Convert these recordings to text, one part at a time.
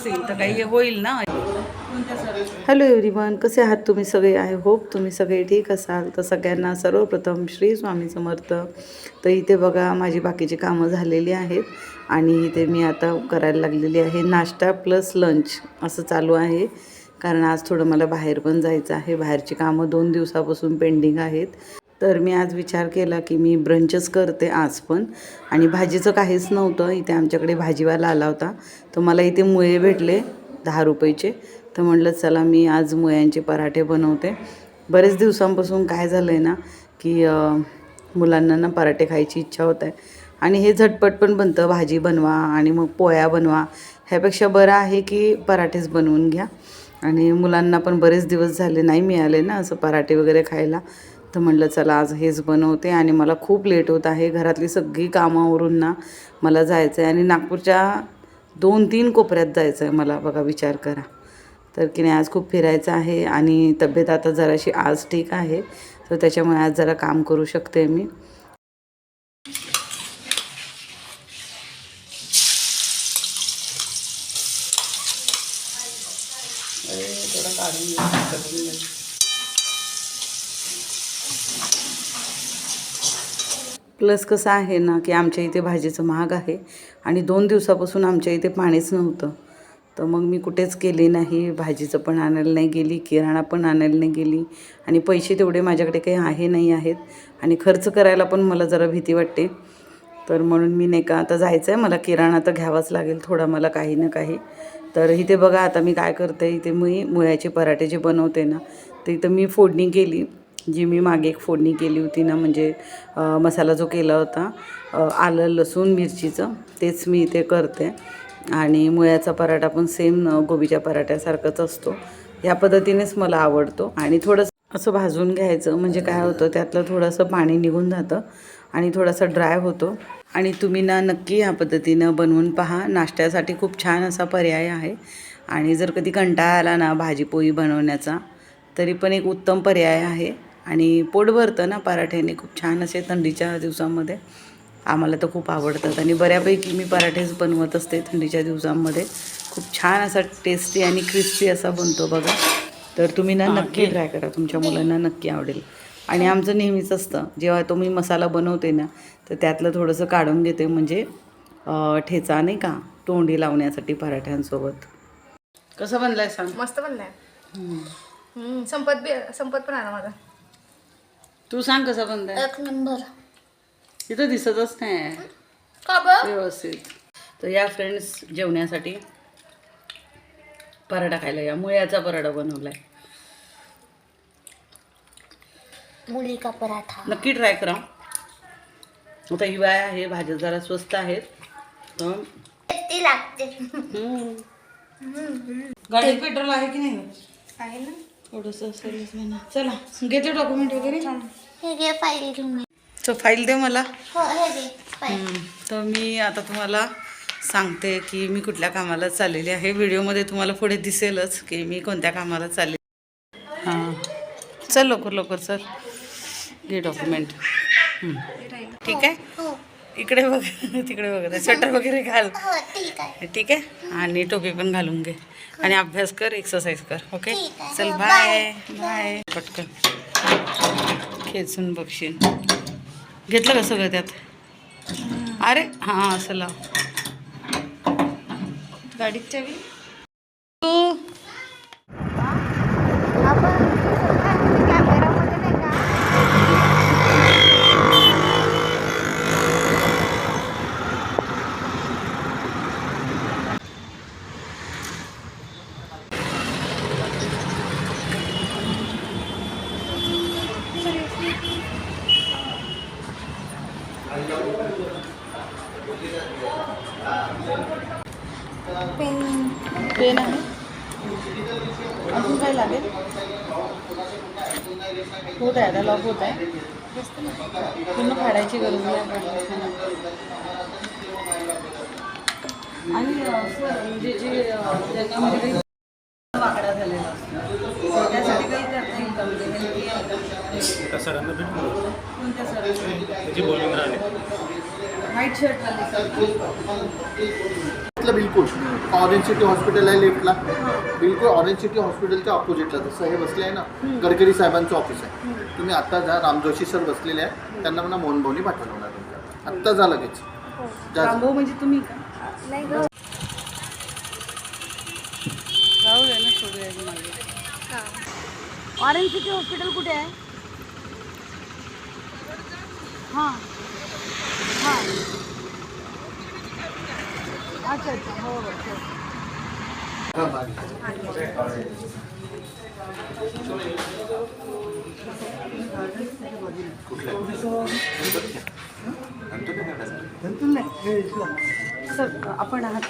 असतील तर काही होईल ना. हॅलो एव्हरीवन कसे आहात तुम्ही सगळे? आय होप तुम्ही सगळे ठीक असाल. तर सगळ्यांना सर्वप्रथम श्री स्वामी समर्थ. तर इथे बघा माझी बाकीची कामं झालेली आहेत. आणि इथे मी आता करायला लागलेली आहे नाश्ता प्लस लंच असं चालू आहे. कारण आज थोडं मला बाहेर पण जायचं आहे. बाहेरची कामं दोन दिवसापासून पेंडिंग आहेत. तर मी आज विचार केला की मी ब्रंचच करते आज पण. आणि भाजीचं काहीच नव्हतं. इथे आमच्याकडे भाजीवाला आला होता. तर मला इथे मुळे भेटले दहा रुपयेचे. तर म्हटलं चला मी आज मुळ्यांचे पराठे बनवते. बरेच दिवसांपासून काय झालं आहे ना की मुलांना ना पराठे खायची इच्छा होत आहे. आणि हे झटपट पण बनतं. भाजी बनवा आणि मग पोळ्या बनवा. ह्यापेक्षा बरं आहे की पराठेच बनवून घ्या. आणि मुलांना पण बरेच दिवस झाले नाही मिळाले ना असं पराठे वगैरे खायला. तर म्हटलं चला आज हेच बनवते आणि मला खूप लेट होत आहे. घरातली सगळी कामावरून ना मला जायचं आहे आणि नागपूरच्या दोन तीन कोपऱ्यात जायचं आहे मला. बघा विचार करा. तर की नाही आज खूप फिरायचं आहे आणि तब्येत आता जराशी आज ठीक आहे. तर त्याच्यामुळे आज जरा काम करू शकते मी. प्लस कसं आहे ना की आमच्या इथे भाजीचं महाग आहे आणि दोन दिवसापासून आमच्या इथे पाणीच नव्हतं. तर मग मी कुठेच गेले नाही भाजीचं पण आणायला नाही गेली किराणा पण आणायला नाही गेली आणि पैसे तेवढे माझ्याकडे काही आहे नाही आहेत आणि खर्च करायला पण मला जरा भीती वाटते. तर म्हणून मी नाही का आता जायचं आहे मला किराणा तर घ्यावाच लागेल थोडा मला काही ना काही. तर इथे बघा आता मी काय करते इथे मी मुळ्याचे पराठे जे बनवते ना ते इथं मी फोडणी केली. जी मी मागे एक फोडणी केली होती ना म्हणजे मसाला जो केला होता आलं लसूण मिरचीचं तेच मी इथे करते. आणि मुळ्याचा पराठा पण सेम गोबीच्या पराठ्यासारखाच असतो. या पद्धतीनेच मला आवडतो. आणि थोडंसं असं भाजून घ्यायचं म्हणजे काय होतं त्यातलं थोडंसं पाणी निघून जातं आणि थोडासा ड्राय होतो. आणि तुम्ही ना नक्की ह्या पद्धतीनं बनवून पहा. नाश्त्यासाठी खूप छान असा पर्याय आहे. आणि जर कधी कंटाळा आला ना भाजीपोळी बनवण्याचा तरी पण एक उत्तम पर्याय आहे. आणि पोट भरतं ना पराठ्याने. खूप छान असे थंडीच्या दिवसामध्ये. आम्हाला तर खूप आवडतात. आणि बऱ्यापैकी मी पराठेच बनवत असते थंडीच्या दिवसांमध्ये. खूप छान असा टेस्टी आणि क्रिस्पी असा बनतो बघा. तर तुम्ही ना नक्की ट्राय करा. तुमच्या मुलांना नक्की आवडेल. आणि आमचं नेहमीच असतं. जेव्हा तो मी मसाला बनवते ना तर त्यातलं थोडंसं काढून घेते. म्हणजे ठेचा नाही का? तोंडी लावण्यासाठी पराठ्यांसोबत. कसं बनलाय सांग. मस्त बनलाय. संपत बी संपत पण आला माझा. तू सांग कसं बनलाय एक नंबर. तिथं दिसतच नाही का ब व्यवस्थित. तर या फ्रेंड्स जेवण्यासाठी पराठा खायला या. मुळ्याचा पराठा बनवलाय. मुली का पराठा. नक्की ट्राय करा. आता हिवाळा आहे भाज्या जरा स्वस्त आहेत तर ती लागते हम्म. गाडीत पेट्रोल आहे की नाही? आहे ना. थोडंसं म्हणा चला घेते डॉक्युमेंट वगैरे. हे घे फाईल घेऊन ये. सो फाईल दे मला. हो हे घे फाईल हम्म. तर मी आता तुम्हाला सांगते की मी कुठल्या कामाला चाललेली आहे. व्हिडिओमध्ये तुम्हाला पुढे दिसेलच की मी कोणत्या कामाला चालले. हां. चल लवकर लवकर चल. घे डॉक्युमेंट ठीक आहे? हो. इकडे बघ तिकडे बघ. स्वेटर वगैरे घाल. हो ठीक आहे. ठीक आहे? आणि टोपी पण घालून घे. आणि अभ्यास कर एक्सरसाइज कर ओके. चल हो, बाय बाय पटकन. खेचून बघशील. घेतलं का सगळं त्यात? अरे हां असं लाव. गाडीत चावी तू कॅमेरामध्ये नाही का पेन. पेन आहे. अजून काय लागेल? होत आहे आता लॉक होत आहे. पूर्ण फाडायची गरज नाही आणि म्हणजे जे त्याच्यामध्ये काही वाकडा झालेला असतो. त्यासाठी काही करता येईल का? म्हणजे नेमकी त्या सरांना भेटून कोणत्या सर त्याची बॉलिंग राहिले. व्हाईट शर्ट वाले सर इथलं बिलकुल ऑरेंज सिटी हॉस्पिटल आहे लेफ्टला बिलकुल ऑरेंज सिटी हॉस्पिटलच्या ऑपोजिटला जसं हे बसले आहे ना गडकरी साहेबांचं ऑफिस आहे. तुम्ही आता जा राम जोशी सर बसलेले आहे त्यांना म्हणा मोहन भाऊनी पाठवलं होणार तुमच्या. आत्ता जा लगेच. रामभाऊ म्हणजे तुम्ही का? ऑरेंज सिटी हॉस्पिटल कुठे आहे? हां. हां. अच्छा अच्छा. हो हो हो. सर आपण आहात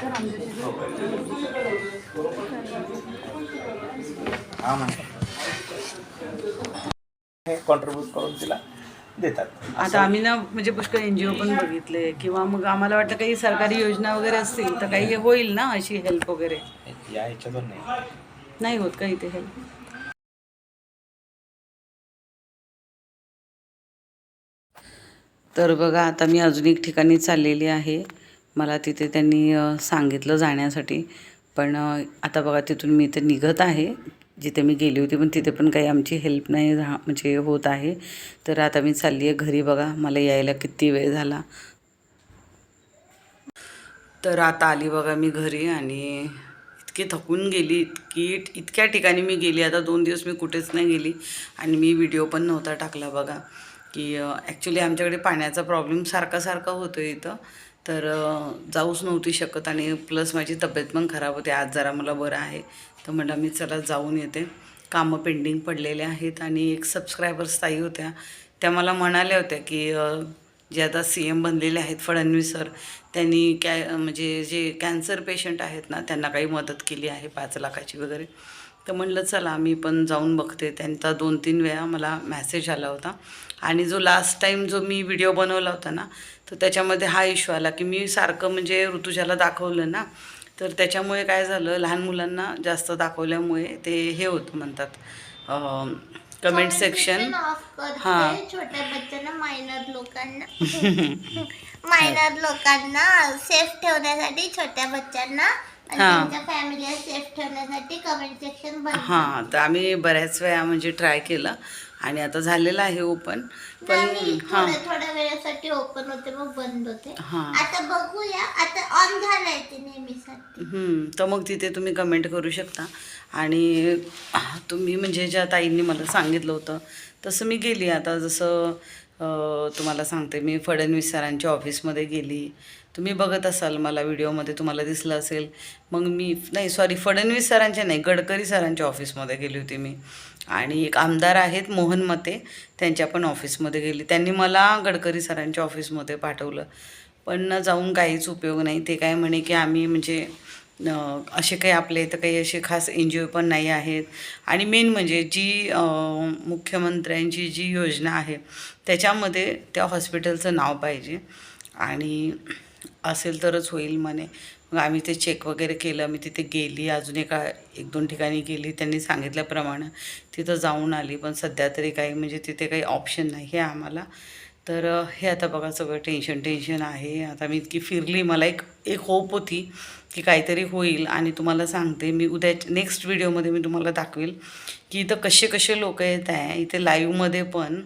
हे कॉन्ट्रीब्यूट करून तिला देतात. आता आम्ही ना म्हणजे पुष्कळ एन जी ओ पण बघितले किंवा मग आम्हाला वाटतं काही सरकारी योजना वगैरे असतील तर काही हे होईल ना अशी हेल्प वगैरे? या ह्याच्यातून नाही. नाही होत का इथे हेल्प तर बघा आता मी अजून एक ठिकाणी चाललेली आहे. मला तिथे त्यांनी अ, सांगितलं जाण्यासाठी. पण अ, आता बघा तिथून मी इथे निघत आहे. जिथे मी गेली होती पण तिथे पण काही आमची हेल्प नाही राहा म्हणजे होत आहे. तर आता मी चालली आहे घरी बघा मला यायला किती वेळ झाला. तर आता आली बघा मी घरी आणि इतकी थकून गेली इतकी इतक्या ठिकाणी मी गेली. आता दोन दिवस मी कुठेच नाही गेली आणि मी व्हिडिओ पण नव्हता टाकला बघा. की ॲक्च्युली आमच्याकडे पाण्याचा प्रॉब्लेम सारखा सारखा होतो इथं. तर जाऊच नव्हती शकत आणि प्लस माझी तब्येत पण खराब होते. आज जरा मला बरं आहे. तर म्हटलं मी चला जाऊन येते. कामं पेंडिंग पडलेले आहेत आणि एक सबस्क्रायबर्स ताई होत्या. त्या मला म्हणाल्या होत्या की जे आता सी एम बनलेले आहेत फडणवीस सर त्यांनी कॅ म्हणजे जे कॅन्सर पेशंट आहेत ना त्यांना काही मदत केली आहे पाच लाखाची वगैरे. तर म्हणलं चला मी पण जाऊन बघते. त्यांचा दोन तीन वेळा मला मॅसेज आला होता. आणि जो लास्ट टाईम जो मी व्हिडिओ बनवला होता ना तर त्याच्यामध्ये हा इश्यू आला की मी सारखं म्हणजे ऋतुजाला दाखवलं ना तर त्याच्यामुळे काय झालं लहान मुलांना जास्त दाखवल्यामुळे ते हे होतं म्हणतात. कमेंट सेक्शन हां. छोट्या बच्चांना मायनर लोकांना. मायनर लोकांना सेफ ठेवण्यासाठी छोट्या बच्चांना हां. त्यांच्या फॅमिलीला सेफ ठेवण्यासाठी कमेंट सेक्शन हां तर आम्ही बऱ्याच वेळा म्हणजे ट्राय केलं. आणि आता झालेलं आहे ओपन. पण हां. थोड्या थोड्या वेळासाठी ओपन होते मग बंद होते. हां. आता बघूया आता ऑन झालाय ते नेहमीसाठी. हम्म, तर मग तिथे तुम्ही कमेंट करू शकता. आणि तुम्ही म्हणजे ज्या ताईंनी मला सांगितलं होतं तसं मी गेली. आता जसं अं, तुम्हाला सांगते मी फडणवीस सरांच्या ऑफिसमध्ये गेली. तुम्ही बघत असाल मला व्हिडिओमध्ये तुम्हाला दिसलं असेल. मग मी नाही सॉरी फडणवीस सरांच्या नाही गडकरी सरांच्या ऑफिसमध्ये गेली होती मी. आणि एक आमदार आहेत मोहन मते त्यांच्या पण ऑफिसमध्ये गेली. त्यांनी मला गडकरी सरांच्या ऑफिसमध्ये पाठवलं. पण जाऊन काहीच उपयोग नाही. ते काय म्हणे की आम्ही म्हणजे असे काही आपल्या इथं काही असे खास एन जी ओ पण नाही आहेत. आणि मेन म्हणजे जी मुख्यमंत्र्यांची जी योजना आहे त्याच्यामध्ये त्या हॉस्पिटलचं नाव पाहिजे. आणि असेल तरच होईल म्हणे. मग आम्ही ते चेक वगैरे केलं मी तिथे गेली अजून एका एक दोन ठिकाणी गेली त्यांनी सांगितल्याप्रमाणे तिथं जाऊन आली. पण सध्या तरी काही म्हणजे तिथे काही ऑप्शन नाही आहे आम्हाला. तर हे आता बघा सगळं टेन्शन टेन्शन आहे. आता मी इतकी फिरली मला एक एक होप होती की काहीतरी होईल. आणि तुम्हाला सांगते मी उद्या नेक्स्ट व्हिडिओमध्ये मी तुम्हाला दाखवेल की इथं कसे कसे लोक येत आहे. इथे लाईव्हमध्ये पण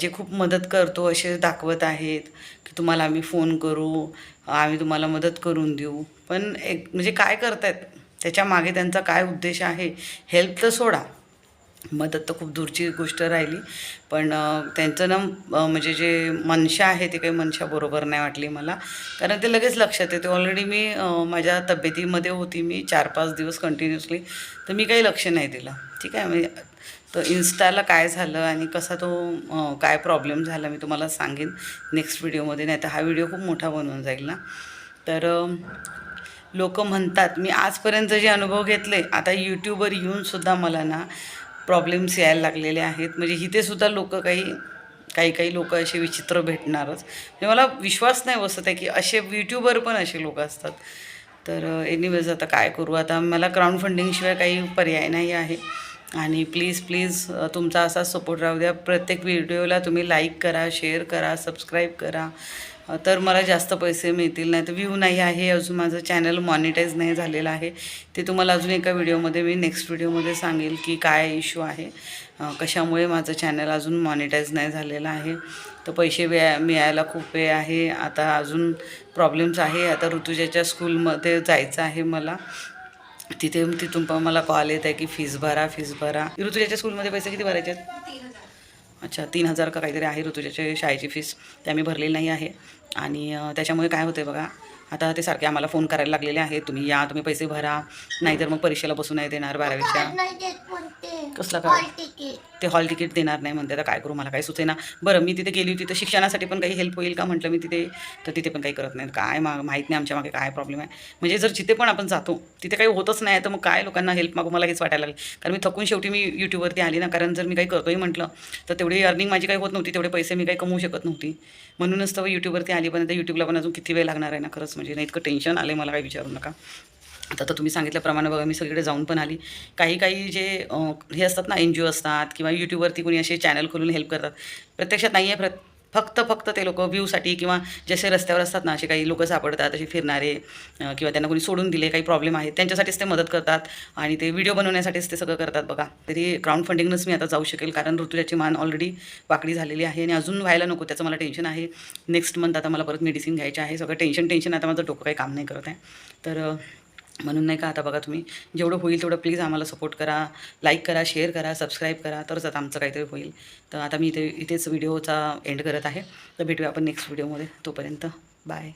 जे खूप मदत करतो असे दाखवत आहेत की तुम्हाला आम्ही फोन करू आम्ही तुम्हाला मदत करून देऊ. पण एक म्हणजे काय करतायत? त्याच्यामागे त्यांचा काय उद्देश आहे? हेल्प तर सोडा. मदत तर खूप दूरची गोष्ट राहिली. पण त्यांचं ना म्हणजे जे मनशा आहे ते काही मनशा बरोबर नाही वाटली मला. कारण ते लगेच लक्षात येते. ऑलरेडी मी माझ्या तब्येतीमध्ये होती मी चार पाच दिवस कंटिन्युअसली तर मी काही लक्ष नाही दिलं. ठीक आहे? म्हणजे तर इन्स्टाला काय झालं आणि कसा तो काय प्रॉब्लेम झाला मी तुम्हाला सांगेन नेक्स्ट व्हिडिओमध्ये नाही तर हा व्हिडिओ खूप मोठा बनवून जाईल ना. तर लोक म्हणतात मी आजपर्यंत जे अनुभव घेतले आता यूट्यूबवर येऊनसुद्धा मला ना प्रॉब्लेम्स यायला लागलेले आहेत. म्हणजे इथेसुद्धा लोक काही काही काही लोक असे विचित्र भेटणारच. म्हणजे मला विश्वास नाही बसत आहे की असे यूट्यूबर पण असे लोक असतात. तर एनिवेज आता काय करू? आता मला क्राऊड फंडिंगशिवाय काही पर्याय नाही आहे. आणि प्लीज प्लीज तुमचा असा सपोर्ट राहू द्या. प्रत्येक व्हिडिओला तुम्ही लाईक करा शेअर करा सबस्क्राईब करा. तर मला जास्त पैसे मिळतील नाही तर व्ह्यू नाही आहे. अजून माझं चॅनल मॉनिटाईज नाही झालेलं आहे. ते तुम्हाला अजून एका व्हिडिओमध्ये मी नेक्स्ट व्हिडिओमध्ये सांगेल की काय इश्यू आहे. कशामुळे माझं चॅनल अजून मॉनिटाईज नाही झालेलं आहे. तर पैसे वेळ मिळायला खूप वेळ आहे. आता अजून प्रॉब्लेम्स आहे. आता ऋतुजाच्या स्कूलमध्ये जायचं आहे मला. तिथे तिथून पण मला कॉल येत आहे की फीस भरा फीस भरा. ऋतुजाच्या स्कूलमध्ये पैसे किती भरायचे आहेत? अच्छा तीन हजार का काहीतरी आहे ऋतुजाच्या शाळेची फीस ते आम्ही भरलेली नाही आहे. आणि त्याच्यामुळे काय होतं बघा आता ते सारखे आम्हाला फोन करायला लागलेले आहे तुम्ही या तुम्ही पैसे भरा. नाहीतर मग परीक्षेला बसू नाही देणार बारावीच्या. कसला तिकीट ते हॉल तिकीट देणार नाही म्हणते आता काय करू? मला काही सुचेना. बरं मी तिथे गेली होती तर शिक्षणासाठी पण काही हेल्प होईल का? म्हटलं मी तिथे तर तिथे पण काही करत नाही काय मा माहीत नाही आमच्या मागे काय प्रॉब्लेम आहे. म्हणजे जर जिथे पण आपण जातो तिथे काही होतच नाही तर मग काय लोकांना हेल्प मागू? मला हेच वाटायला लागेल. कारण मी थकून शेवटी मी यूट्यूबवरती आली ना कारण जर मी काही करतोही म्हटलं तर तेवढी अर्निंग माझी काही होत नव्हती तेवढे पैसे मी काही कमवू शकत नव्हती. म्हणूनच तर यूट्यूबवरती आली पण आता यूट्यूबला पण अजून किती वेळ लागणार आहे ना खरंच? म्हणजे नाही इतकं टेन्शन आलं मला काही विचारू नका. आता तर तुम्ही सांगितल्याप्रमाणे बघा मी सगळीकडे जाऊन पण आली. काही काही जे हे असतात ना एन जी ओ असतात किंवा यूट्यूबवरती कोणी असे चॅनल खोलून हेल्प करतात. प्रत्यक्षात नाही आहे प्र फक्त फक्त ते लोक व्ह्यूसाठी किंवा जसे रस्त्यावर असतात ना असे काही लोक सापडतात असे फिरणारे किंवा त्यांना कोणी सोडून दिले काही प्रॉब्लेम आहेत त्यांच्यासाठीच ते मदत करतात आणि ते व्हिडिओ बनवण्यासाठीच ते सगळं करतात बघा. तरी क्राऊड फंडिंगनंच मी आता जाऊ शकेल कारण ऋतुजाची मान ऑलरेडी वाकडी झालेली आहे आणि अजून व्हायला नको त्याचं मला टेन्शन आहे. नेक्स्ट मंथ आता मला परत मेडिसिन घ्यायचं आहे सगळं टेन्शन टेन्शन आता माझं डोकं काही काम नाही करत आहे. तर म्हणून नाही का आता बघा तुम्ही जेवढं होईल तेवढं प्लीज आम्हाला सपोर्ट करा लाईक करा शेअर करा सबस्क्राईब करा तरच आता आमचं काहीतरी होईल. तर आता मी इथे इथेच व्हिडिओचा एंड करत आहे. तर भेटूया आपण नेक्स्ट व्हिडिओमध्ये तोपर्यंत बाय